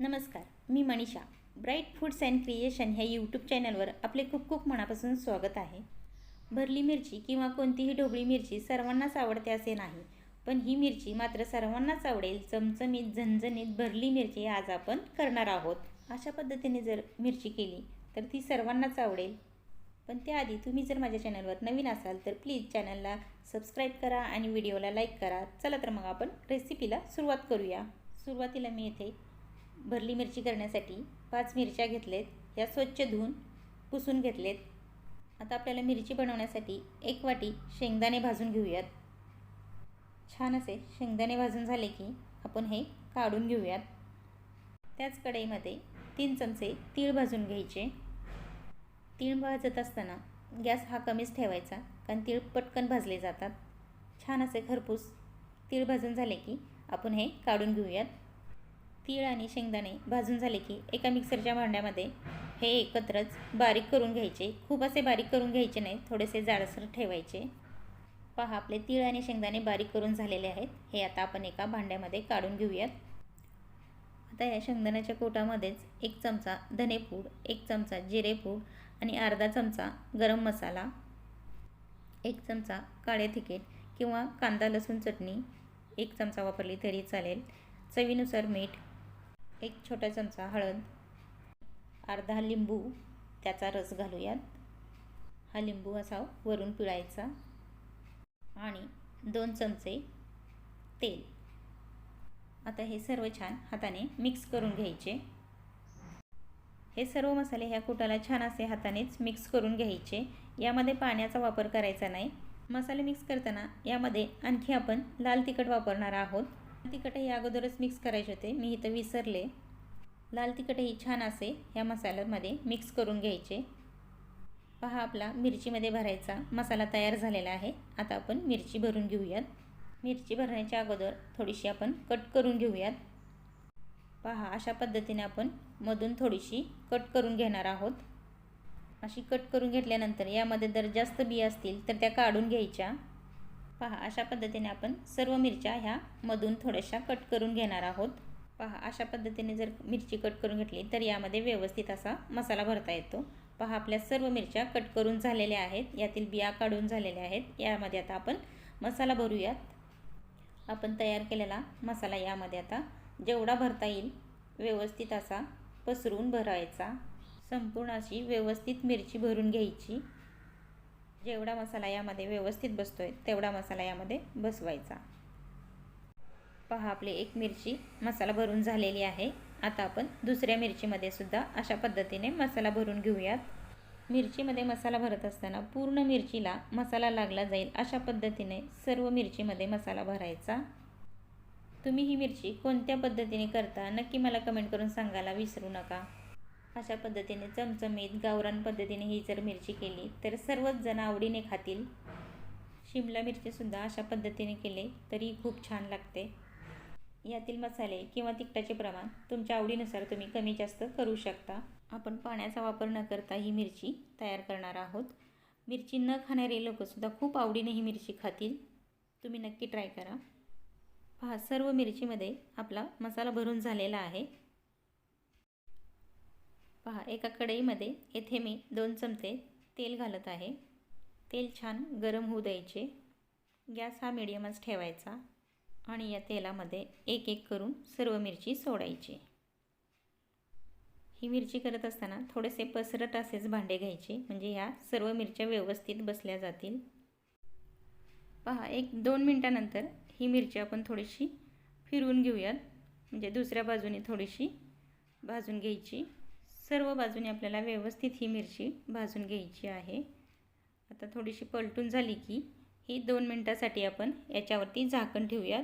नमस्कार मी Manisha. Bright foods and creation ह्या YouTube चॅनलवर आपले खूप खूप मनापासून स्वागत आहे. भरली मिरची किंवा कोणतीही ढोबळी मिरची सर्वांनाच आवडते असे नाही पण ही मिरची मात्र सर्वांनाच आवडेल. चमचमीत झणझणीत भरली मिरची आज आपण करणार आहोत. अशा पद्धतीने जर मिरची केली तर ती सर्वांनाच आवडेल. पण त्याआधी तुम्ही जर माझ्या चॅनलवर नवीन असाल तर प्लीज चॅनलला सबस्क्राईब करा आणि व्हिडिओला लाईक करा. चला तर मग आपण रेसिपीला सुरुवात करूया. सुरुवातीला मी इथे भरली मिरची करण्यासाठी पाच मिरच्या घेतलेत. या स्वच्छ धुवून पुसून घेतलेत. आता आपल्याला मिरची बनवण्यासाठी एक वाटी शेंगदाणे भाजून घेऊयात. छान असे शेंगदाणे भाजून झाले की आपण हे काढून घेऊयात. त्याच कढईमध्ये तीन चमचे तीळ भाजून घ्यायचे. तीळ भाजत असताना गॅस हा कमीच ठेवायचा कारण तीळ पटकन भाजले जातात. छान असे खरपूस तीळ भाजून झाले की आपण हे काढून घेऊयात. तीळ आणि शेंगदाणे भाजून झाले की एका मिक्सरच्या भांड्यामध्ये हे एकत्रच बारीक करून घ्यायचे. खूप असे बारीक करून घ्यायचे नाही थोडेसे जाडसर ठेवायचे. पहा आपले तीळ आणि शेंगदाणे बारीक करून झालेले आहेत. हे आता आपण एका भांड्यामध्ये काढून घेऊयात. आता या शेंगदाण्याच्या कोटामध्येच एक चमचा धनेपूड एक चमचा जिरेपूड आणि अर्धा चमचा गरम मसाला एक चमचा काळे तिकीट किंवा कांदा लसूण चटणी एक चमचा वापरली तरी चालेल. चवीनुसार मीठ एक छोटा चमचा हळद अर्धा लिंबू त्याचा रस घालूयात. हा लिंबू असा वरून पिळायचा आणि दोन चमचे तेल. आता हे सर्व छान हाताने मिक्स करून घ्यायचे. हे सर्व मसाले ह्या कुटाला छान असे हातानेच मिक्स करून घ्यायचे. यामध्ये पाण्याचा वापर करायचा नाही. मसाले मिक्स करताना यामध्ये आणखी आपण लाल तिखट वापरणार आहोत. तिखट हे अगोदरच मिक्स करायचे होते. मी इथं विसरले. लाल तिखटही छान असे ह्या मसाल्यामध्ये मिक्स करून घ्यायचे. पहा आपला मिरचीमध्ये भरायचा मसाला तयार झालेला आहे. आता आपण मिरची भरून घेऊयात. मिरची भरण्याच्या अगोदर थोडीशी आपण कट करून घेऊयात. पहा अशा पद्धतीने आपण मधून थोडीशी कट करून घेणार आहोत. अशी कट करून घेतल्यानंतर यामध्ये जर जास्त बिया असतील तर त्या काढून घ्यायच्या. पहा अशा पद्धतीने आपण सर्व मिरच्या ह्या मधून थोड्याशा कट करून घेणार आहोत. पहा अशा पद्धतीने जर मिरची कट करून घेतली तर यामध्ये व्यवस्थित असा मसाला भरता येतो. पहा आपल्या सर्व मिरच्या कट करून झालेल्या आहेत. यातील बिया काढून झालेल्या आहेत. यामध्ये आता आपण मसाला भरूयात. आपण तयार केलेला मसाला यामध्ये आता जेवढा भरता येईल व्यवस्थित असा पसरून भरायचा. संपूर्ण अशी व्यवस्थित मिरची भरून घ्यायची. जेवढा मसाला यामध्ये व्यवस्थित बसतो आहे तेवढा मसाला यामध्ये बसवायचा. पहा आपली एक मिरची मसाला भरून झालेली आहे. आता आपण दुसऱ्या मिरचीमध्ये सुद्धा अशा पद्धतीने मसाला भरून घेऊयात. मिरचीमध्ये मसाला भरत असताना पूर्ण मिरचीला मसाला लागला जाईल अशा पद्धतीने सर्व मिरचीमध्ये मसाला भरायचा. तुम्ही ही मिरची कोणत्या पद्धतीने करता नक्की मला कमेंट करून सांगायला विसरू नका. अशा पद्धतीने चमचमीत गावरान पद्धतीने ही जर मिरची केली तर सर्वच जण आवडीने खातील. शिमला मिरचीसुद्धा अशा पद्धतीने केले तरी खूप छान लागते. यातील मसाले किंवा तिखटाचे प्रमाण तुमच्या आवडीनुसार तुम्ही कमी जास्त करू शकता. आपण पाण्याचा वापर न करता ही मिरची तयार करणार आहोत. मिरची न खाणारे लोकंसुद्धा खूप आवडीने ही मिरची खातील. तुम्ही नक्की ट्राय करा. पहा सर्व मिरचीमध्ये आपला मसाला भरून झालेला आहे. पहा एका कढईमध्ये येथे मी दोन चमचे तेल घालत आहे. तेल छान गरम होऊ द्यायचे. गॅस हा मिडियमच ठेवायचा आणि या तेलामध्ये एक एक करून सर्व मिरची सोडायची. ही मिरची करत असताना थोडेसे पसरट असेच भांडे घ्यायचे म्हणजे ह्या सर्व मिरच्या व्यवस्थित बसल्या जातील. पहा एक दोन मिनटानंतर ही मिरची आपण थोडीशी फिरवून घेऊयात. म्हणजे दुसऱ्या बाजूने थोडीशी भाजून घ्यायची. सर्व बाजूने आपल्याला व्यवस्थित ही मिरची भाजून घ्यायची आहे. आता थोडीशी पलटून झाली की ही दोन मिनटासाठी आपण याच्यावरती झाकण ठेवूयात.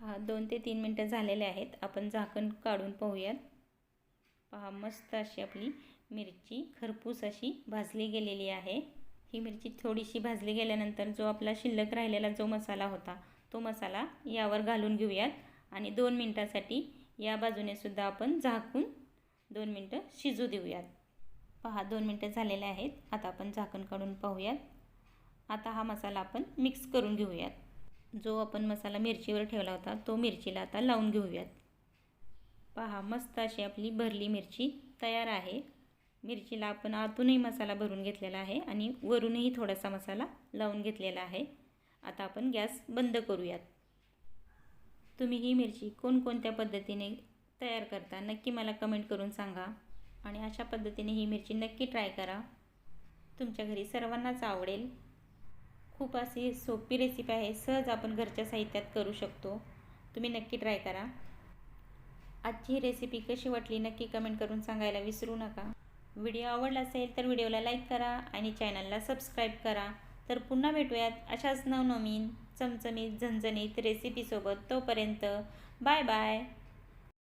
पहा दोन ते तीन मिनटं झालेले आहेत. आपण झाकण काढून पाहूयात. पहा मस्त अशी आपली मिरची खरपूस अशी भाजली गेलेली आहे. ही मिरची थोडीशी भाजली गेल्यानंतर जो आपला शिल्लक राहिलेला जो मसाला होता तो मसाला यावर घालून घेऊयात. आणि दोन मिनटासाठी या बाजूने सुद्धा आपण झाकून दोन मिनटं शिजू देऊयात. पहा दोन मिनटं झालेले आहेत. आता आपण झाकण काढून पाहूयात. आता हा मसाला आपण मिक्स करून घेऊयात. जो आपण मसाला मिरचीवर ठेवला होता तो मिरचीला आता लावून घेऊयात. पहा मस्त अशी आपली भरली मिरची तयार आहे. मिरचीला आपण आतूनही मसाला भरून घेतलेला आहे आणि वरूनही थोडासा मसाला लावून घेतलेला आहे. आता आपण गॅस बंद करूयात. तुम्ही ही मिरची कोणकोणत्या पद्धतीने तयार करता नक्की मला कमेंट करून सांगा. आणि अशा पद्धतीने ही मिरची नक्की ट्राय करा. तुमच्या घरी सर्वांनाच आवडेल. खूप अशी सोपी रेसिपी आहे. सहज आपण घरच्या साहित्यात करू शकतो. तुम्ही नक्की ट्राय करा. आजची ही रेसिपी कशी वाटली नक्की कमेंट करून सांगायला विसरू नका. व्हिडिओ आवडला असेल तर व्हिडिओला लाईक करा आणि चॅनलला सबस्क्राईब करा. तर पुन्हा भेटूयात अशाच नवनवीन चमचमीत झणझणीत रेसिपीसोबत तोपर्यंत बाय बाय